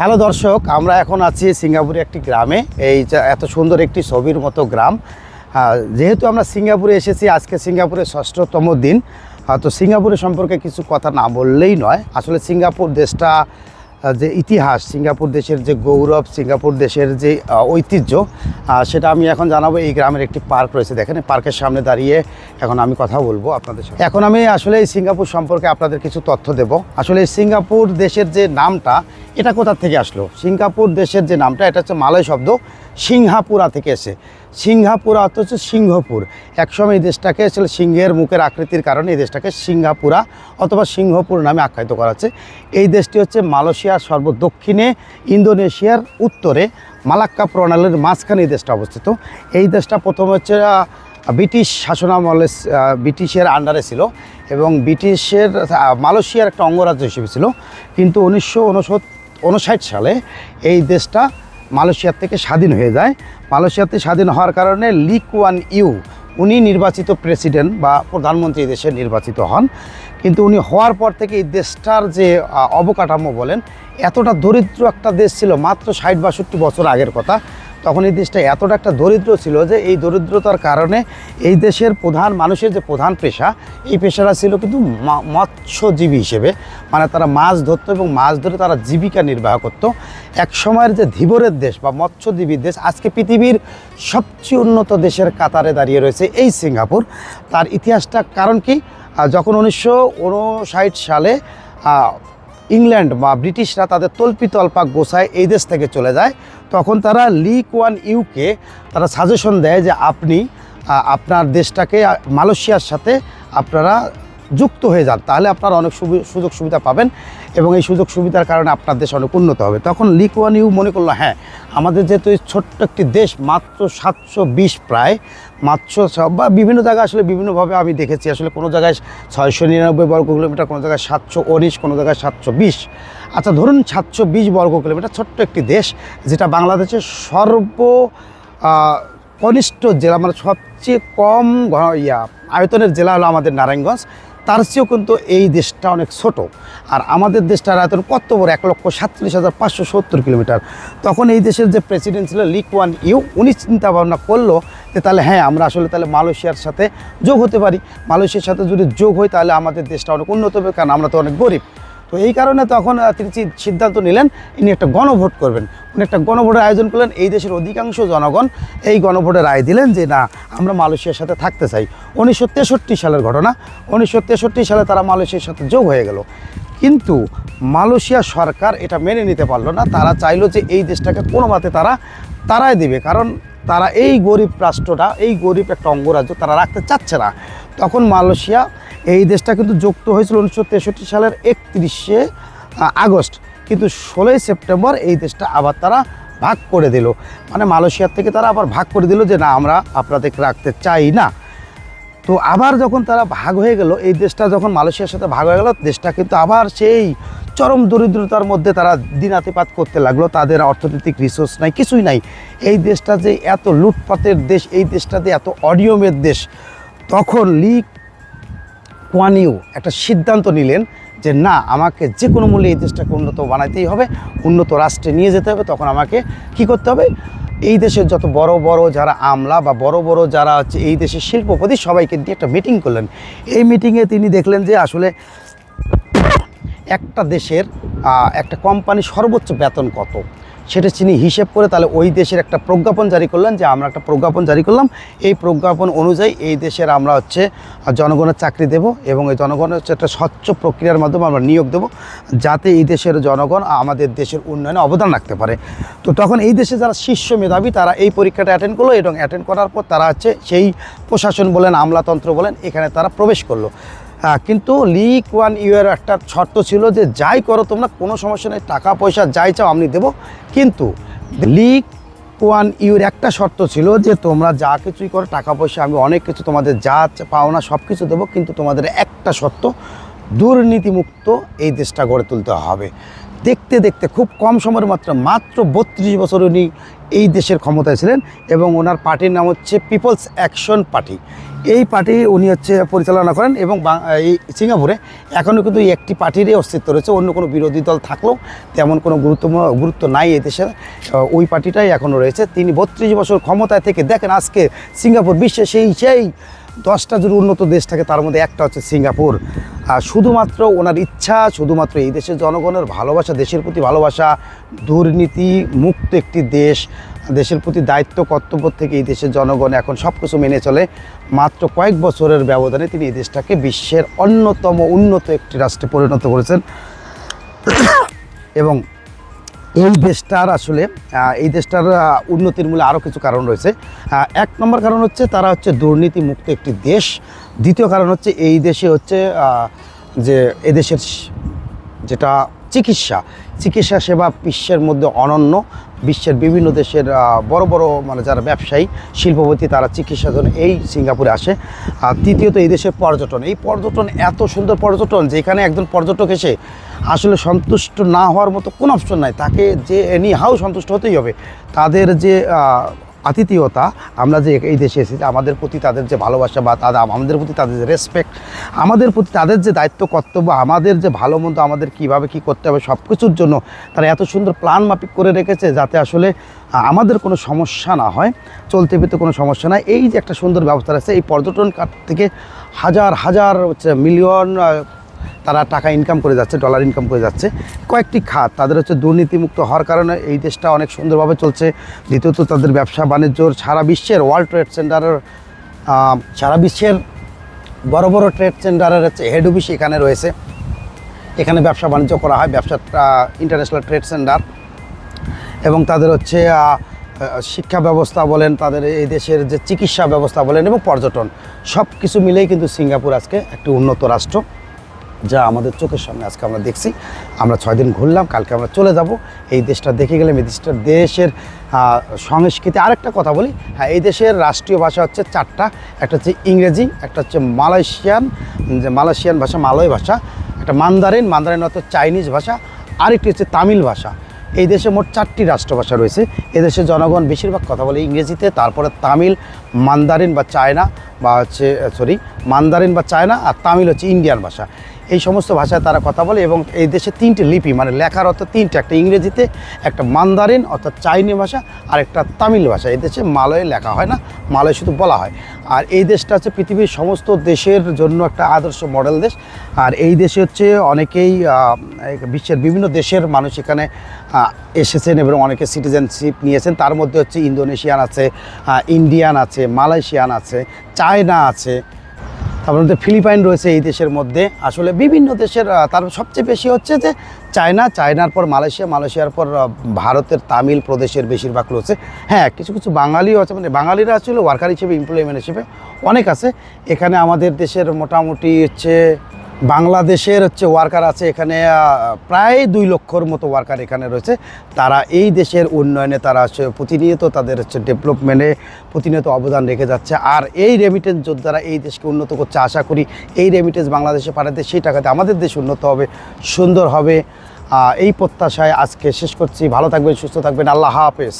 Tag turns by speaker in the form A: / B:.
A: Hello দর্শক, আমরা এখন আছি সিঙ্গাপুরে একটি গ্রামে। এই এত সুন্দর একটি ছবির মতো গ্রাম। যেহেতু আমরা সিঙ্গাপুরে এসেছি, আজকে সিঙ্গাপুরের ষষ্ঠতম দিন। তো সিঙ্গাপুরের সম্পর্কে কিছু কথা না বললেই নয়। আসলে সিঙ্গাপুর দেশটা যে ইতিহাস, সিঙ্গাপুর দেশের যে গৌরব, সিঙ্গাপুর দেশের যে ঐতিহ্য সেটা আমি এখন জানাব। এই গ্রামের একটি পার্ক রয়েছে, দেখেন পার্কের সামনে দাঁড়িয়ে এখন আমি কথা বলব আপনাদের সাথে। এখন আমি আসলে এই সিঙ্গাপুর সম্পর্কে আপনাদের কিছু তথ্য দেব। আসলে সিঙ্গাপুর দেশের যে নামটা, এটা কোথা থেকে আসলো? সিঙ্গাপুর দেশের যে নামটা, এটা হচ্ছে মালয় শব্দ সিংহাপুরা থেকে এসে। সিংহাপুরা, অর্থ হচ্ছে সিংহপুর। একসময় এই দেশটাকে আসলে সিংহের মুখের আকৃতির কারণে এই দেশটাকে সিঙ্গাপুরা অথবা সিংহপুর নামে আখ্যায়িত করা হচ্ছে। এই দেশটি হচ্ছে মালয়েশিয়ার সর্বদক্ষিণে, ইন্দোনেশিয়ার উত্তরে, মালাক্কা প্রণালীর মাঝখানে এই দেশটা অবস্থিত। এই দেশটা প্রথম হচ্ছে ব্রিটিশ শাসনামলে ব্রিটিশের আন্ডারে ছিল এবং ব্রিটিশের মালয়েশিয়ার একটা অঙ্গরাজ্য হিসেবে ছিল। কিন্তু উনিশশো উনষাট সালে এই দেশটা মালয়েশিয়ার থেকে স্বাধীন হয়ে যায়। মালয়েশিয়াতে স্বাধীন হওয়ার কারণে লিকুয়ান ইউ, উনি নির্বাচিত প্রেসিডেন্ট বা প্রধানমন্ত্রী দেশে নির্বাচিত হন। কিন্তু উনি হওয়ার পর থেকে এই দেশটার যে অবকাঠামো বলেন, এতটা দরিদ্র একটা দেশ ছিল, মাত্র ষাট বাষট্টি বছর আগের কথা। তখন এই দেশটা এতটা একটা দরিদ্র ছিল যে এই দরিদ্রতার কারণে এই দেশের প্রধান মানুষের যে প্রধান পেশা, এই পেশাটা ছিল কিন্তু মৎস্যজীবী হিসেবে। মানে তারা মাছ ধরতো এবং মাছ ধরে তারা জীবিকা নির্বাহ করত। এক সময়ের যে ধীবরের দেশ বা মৎস্যজীবীর দেশ, আজকে পৃথিবীর সবচেয়ে উন্নত দেশের কাতারে দাঁড়িয়ে রয়েছে এই সিঙ্গাপুর। তার ইতিহাসটা কারণ কি? যখন উনিশশো উনষাট সালে ইংল্যান্ড বা ব্রিটিশরা তাদের তল্পিত অল্পাক গোছায় এই দেশ থেকে চলে যায়। তখন তারা লিক ওয়ান ইউকে তারা সাজেশন দেয় যে আপনি আপনার দেশটাকে মালয়েশিয়ার সাথে আপনারা যুক্ত হয়ে যান, তাহলে আপনারা অনেক সুযোগ সুবিধা পাবেন এবং এই সুযোগ সুবিধার কারণে আপনার দেশ অনেক উন্নত হবে। তখন লি কোয়ান ইউ মনে করল হ্যাঁ আমাদের যেহেতু এই ছোট্ট একটি দেশ, মাত্র সাতশো বিশ প্রায়, মাত্র বা বিভিন্ন জায়গায় আসলে বিভিন্নভাবে আমি দেখেছি, আসলে কোনো জায়গায় ছয়শো নিরানব্বই বর্গ কিলোমিটার, কোনো জায়গায় সাতশো উনিশ, কোনো জায়গায় সাতশো বিশ। আচ্ছা ধরুন সাতশো বিশ বর্গ কিলোমিটার ছোট্ট একটি দেশ, যেটা বাংলাদেশের সর্ব কনিষ্ঠ জেলা মানে সবচেয়ে কম ইয়া, আয়তনের জেলা হলো আমাদের নারায়ণগঞ্জ। তার চেয়েও কিন্তু এই দেশটা অনেক ছোট। আর আমাদের দেশটার আয়তন কত বড়? এক লক্ষ সাতত্রিশ হাজার পাঁচশো সত্তর কিলোমিটার। তখন এই দেশের যে প্রেসিডেন্ট ছিল লিক ওয়ান ইউ, উনি চিন্তা ভাবনা করল যে তাহলে হ্যাঁ আমরা আসলে তাহলে মালয়েশিয়ার সাথে যোগ হতে পারি। মালয়েশিয়ার সাথে যদি যোগ হয়, তাহলে আমাদের দেশটা অনেক উন্নত হবে, কারণ আমরা তো অনেক গরিব। তো এই কারণে তখন তিনি সিদ্ধান্ত নিলেন, ইনি একটা গণভোট করবেন। উনি একটা গণভোটের আয়োজন করলেন। এই দেশের অধিকাংশ জনগণ এই গণভোটের রায় দিলেন যে, না, আমরা মালয়েশিয়ার সাথে থাকতে চাই। উনিশশো তেষট্টি সালের ঘটনা। উনিশশো তেষট্টি সালে তারা মালয়েশিয়ার সাথে যোগ হয়ে গেল। কিন্তু মালয়েশিয়া সরকার এটা মেনে নিতে পারল না। তারা চাইলো যে, এই দেশটাকে কোনো মতে তারা তারাই দিবে। কারণ তারা এই গরিব রাষ্ট্রটা, এই গরিব একটা অঙ্গরাজ্য তারা রাখতে চাচ্ছে না। তখন মালয়েশিয়া এই দেশটা কিন্তু যুক্ত হয়েছিল উনিশশো তেষট্টি সালের একত্রিশে আগস্ট। কিন্তু ষোলোই সেপ্টেম্বর এই দেশটা আবার তারা ভাগ করে দিল। মানে মালয়েশিয়ার থেকে তারা আবার ভাগ করে দিল যে, না, আমরা আপনাদেরকে রাখতে চাই না। তো আবার যখন তারা ভাগ হয়ে গেল, এই দেশটা যখন মালয়েশিয়ার সাথে ভাগ হয়ে গেল, দেশটা কিন্তু আবার সেই চরম দরিদ্রতার মধ্যে তারা দিনাতিপাত করতে লাগল। তাদের অর্থনৈতিক রিসোর্স নাই, কিছুই নাই। এই দেশটা যে এত লুটপাতের দেশ, এই দেশটা যে এত অনিয়মের দেশ তখন লি কোয়ানিউ একটা সিদ্ধান্ত নিলেন যে না, আমাকে যে কোনো মূল্যে এই দেশটাকে উন্নত বানাইতেই হবে, উন্নত রাষ্ট্রে নিয়ে যেতে হবে, তখন আমাকে কি করতে হবে? এই দেশের যত বড় বড় যারা আমলা বা বড় বড় যারা হচ্ছে এই দেশের শিল্পপতি, সবাইকে দিয়ে একটা মিটিং করলেন। এই মিটিংয়ে তিনি দেখলেন যে আসলে একটা দেশের একটা কোম্পানি সর্বোচ্চ বেতন কত? সেটা তিনি হিসেব করে তাহলে ওই দেশের একটা প্রজ্ঞাপন জারি করলেন যে আমরা একটা প্রজ্ঞাপন জারি করলাম। এই প্রজ্ঞাপন অনুযায়ী এই দেশের আমরা হচ্ছে জনগণের চাকরি দেব এবং এই জনগণের হচ্ছে একটা স্বচ্ছ প্রক্রিয়ার মাধ্যমে আমরা নিয়োগ দেব যাতে এই দেশের জনগণ আমাদের দেশের উন্নয়নে অবদান রাখতে পারে। তো তখন এই দেশে যারা শীর্ষ মেধাবী তারা এই পরীক্ষাটা অ্যাটেন্ড করল এবং অ্যাটেন্ড করার পর তারা হচ্ছে সেই প্রশাসন বলেন, আমলাতন্ত্র বলেন, এখানে তারা প্রবেশ করল। কিন্তু লিক ওয়ান ইউয়ের একটা শর্ত ছিল যে যাই করো তোমরা, কোনো সমস্যা নেই, টাকা, পয়সা যাই চাও, আমি দেবো। কিন্তু লিক ওয়ান ইউর একটা শর্ত ছিল যে তোমরা যা কিছুই করো, টাকা, পয়সা, আমি অনেক কিছু তোমাদের যা পাওনা সব কিছু দেবো, কিন্তু তোমাদের একটা শর্ত, দুর্নীতিমুক্ত এই দেশটা গড়ে তুলতে হবে। দেখতে দেখতে খুব কম সময়ের মাত্র মাত্র বত্রিশ বছর উনি এই দেশের ক্ষমতায় ছিলেন এবং ওনার পার্টির নাম হচ্ছে পিপলস অ্যাকশন পার্টি। এই পার্টি উনি হচ্ছে পরিচালনা করেন এবং এই সিঙ্গাপুরে এখনও কিন্তু এই একটি পার্টিরই অস্তিত্ব রয়েছে, অন্য কোনো বিরোধী দল থাকলেও তেমন কোনো গুরুত্ব গুরুত্ব নাই এই দেশে ওই পার্টিটাই এখনও রয়েছে। তিনি বত্রিশ বছর ক্ষমতায় থেকে দেখেন আজকে সিঙ্গাপুর বিশ্বে সেই সেই দশটা যদি উন্নত দেশ থাকে, তার মধ্যে একটা হচ্ছে সিঙ্গাপুর। শুধুমাত্র ওনার ইচ্ছা, শুধুমাত্র এই দেশের জনগণের ভালোবাসা, দেশের প্রতি ভালোবাসা, দুর্নীতি মুক্ত একটি দেশ, দেশের প্রতি দায়িত্ব, কর্তব্য থেকে এই দেশের জনগণ এখন সব কিছু মেনে চলে। মাত্র কয়েক বছরের ব্যবধানে তিনি এই দেশটাকে বিশ্বের অন্যতম উন্নত একটি রাষ্ট্রে পরিণত করেছেন। এবং এই দেশটার আসলে এই দেশটার উন্নতির মূলে আরও কিছু কারণ রয়েছে। এক নম্বর কারণ হচ্ছে তারা হচ্ছে দুর্নীতি মুক্ত একটি দেশ। দ্বিতীয় কারণ হচ্ছে এই দেশে হচ্ছে যে এদেশের যেটা চিকিৎসা চিকিৎসা সেবা বিশ্বের মধ্যে অনন্য। বিশ্বের বিভিন্ন দেশের বড় বড় মানে যারা ব্যবসায়ী, শিল্পপতি, তারা চিকিৎসার জন্য এই সিঙ্গাপুরে আসে। আর তৃতীয়ত এই দেশের পর্যটন। এই পর্যটন, এত সুন্দর পর্যটন, যেখানে একজন পর্যটক এসে আসলে সন্তুষ্ট না হওয়ার মতো কোনো অপশন নাই। তাকে যে এনি হাউ সন্তুষ্ট হতেই হবে। তাদের যে আতিথেয়তা আমরা যে এই দেশে এসেছি, আমাদের প্রতি তাদের যে ভালোবাসা বা তাদের আমাদের প্রতি তাদের যে রেসপেক্ট আমাদের প্রতি তাদের যে দায়িত্ব, কর্তব্য, আমাদের যে ভালো মন্দ, আমাদের কীভাবে কী করতে হবে সব কিছুর জন্য তারা এত সুন্দর প্ল্যান মাফিক করে রেখেছে যাতে আসলে আমাদের কোনো সমস্যা না হয়, চলতে ফিরতে কোনো সমস্যা না এই যে একটা সুন্দর ব্যবস্থা আছে, এই পর্যটন খাত থেকে হাজার হাজার হচ্ছে মিলিয়ন তারা টাকা ইনকাম করে যাচ্ছে ডলার ইনকাম করে যাচ্ছে। কয়েকটি খাত তাদের হচ্ছে দুর্নীতিমুক্ত হওয়ার কারণে এই দেশটা অনেক সুন্দরভাবে চলছে। দ্বিতীয়ত তাদের ব্যবসা বাণিজ্য সারা বিশ্বের ওয়ার্ল্ড ট্রেড সেন্টারের সারা বিশ্বের বড় বড় ট্রেড সেন্টারের হচ্ছে হেড অফিস এখানে রয়েছে। এখানে ব্যবসা বাণিজ্য করা হয়, ব্যবসা ইন্টারন্যাশনাল ট্রেড সেন্টার এবং তাদের হচ্ছে শিক্ষা ব্যবস্থা বলেন, তাদের এই দেশের যে চিকিৎসা ব্যবস্থা বলেন এবং পর্যটন সব কিছু মিলেই কিন্তু সিঙ্গাপুর আজকে একটি উন্নত রাষ্ট্র। যা আমাদের চোখের সামনে আজকে আমরা দেখছি। আমরা ছয় দিন ঘুরলাম, কালকে আমরা চলে যাব। এই দেশটা দেখে গেলাম, এই দেশটার দেশের সংস্কৃতি। আরেকটা কথা বলি হ্যাঁ এই দেশের রাষ্ট্রীয় ভাষা হচ্ছে চারটা। একটা হচ্ছে ইংরেজি, একটা হচ্ছে মালয়েশিয়ান, যে মালয়েশিয়ান ভাষা, মালয় ভাষা। একটা মান্দারিন মান্দারিন অর্থ চাইনিজ ভাষা। আরেকটি হচ্ছে তামিল ভাষা। এই দেশে মোট চারটি রাষ্ট্রভাষা রয়েছে। এদেশের জনগণ বেশিরভাগ কথা বলে ইংরেজিতে, তারপরে তামিল, মান্দারিন বা চায়না বা হচ্ছে, সরি, মান্দারিন বা চায়না আর তামিল হচ্ছে ইন্ডিয়ান ভাষা। এই সমস্ত ভাষায় তারা কথা বলে এবং এই দেশে তিনটে লিপি মানে লেখার অর্থ তিনটে, একটা ইংরেজিতে, একটা মান্দারিন, অর্থাৎ চাইনি ভাষা, আর একটা তামিল ভাষা। এই দেশে মালয়ে লেখা হয় না, মালয় শুধু বলা হয়। আর এই দেশটা হচ্ছে পৃথিবীর সমস্ত দেশের জন্য একটা আদর্শ মডেল দেশ। আর এই দেশে হচ্ছে অনেকেই বিশ্বের বিভিন্ন দেশের মানুষ এখানে এসেছেন এবং অনেকে সিটিজেনশিপ নিয়েছেন। তার মধ্যে হচ্ছে ইন্দোনেশিয়ান আছে ইন্ডিয়ান আছে, মালয়েশিয়ান আছে, চায়না আছে মধ্যে ফিলিপাইন রয়েছে এই দেশের মধ্যে। আসলে বিভিন্ন দেশের তার সবচেয়ে বেশি হচ্ছে যে চায়না। চায়নার পর মালয়েশিয়া, মালয়েশিয়ার পর ভারতের তামিল প্রদেশের বেশিরভাগ রয়েছে। হ্যাঁ কিছু কিছু বাঙালিও আছে মানে বাঙালিরা আসলে ওয়ার্কার হিসেবে এমপ্লয়মেন্ট হিসেবে অনেক আছে। এখানে আমাদের দেশের মোটামুটি হচ্ছে বাংলাদেশের হচ্ছে ওয়ার্কার আছে এখানে প্রায় দুই লক্ষর মতো ওয়ার্কার এখানে রয়েছে। তারা এই দেশের উন্নয়নে তারা প্রতিনিয়ত তাদের হচ্ছে ডেভেলপমেন্টে প্রতিনিয়ত অবদান রেখে যাচ্ছে। আর এই রেমিটেন্স যোদ্ধারা এই দেশকে উন্নত করছে, আশা করি এই রেমিটেন্স বাংলাদেশে পাঠাতে সেই টাকাতে আমাদের দেশ উন্নত হবে, সুন্দর হবে। এই প্রত্যাশায় আজকে শেষ করছি। ভালো থাকবেন, সুস্থ থাকবেন। আল্লাহ হাফেজ।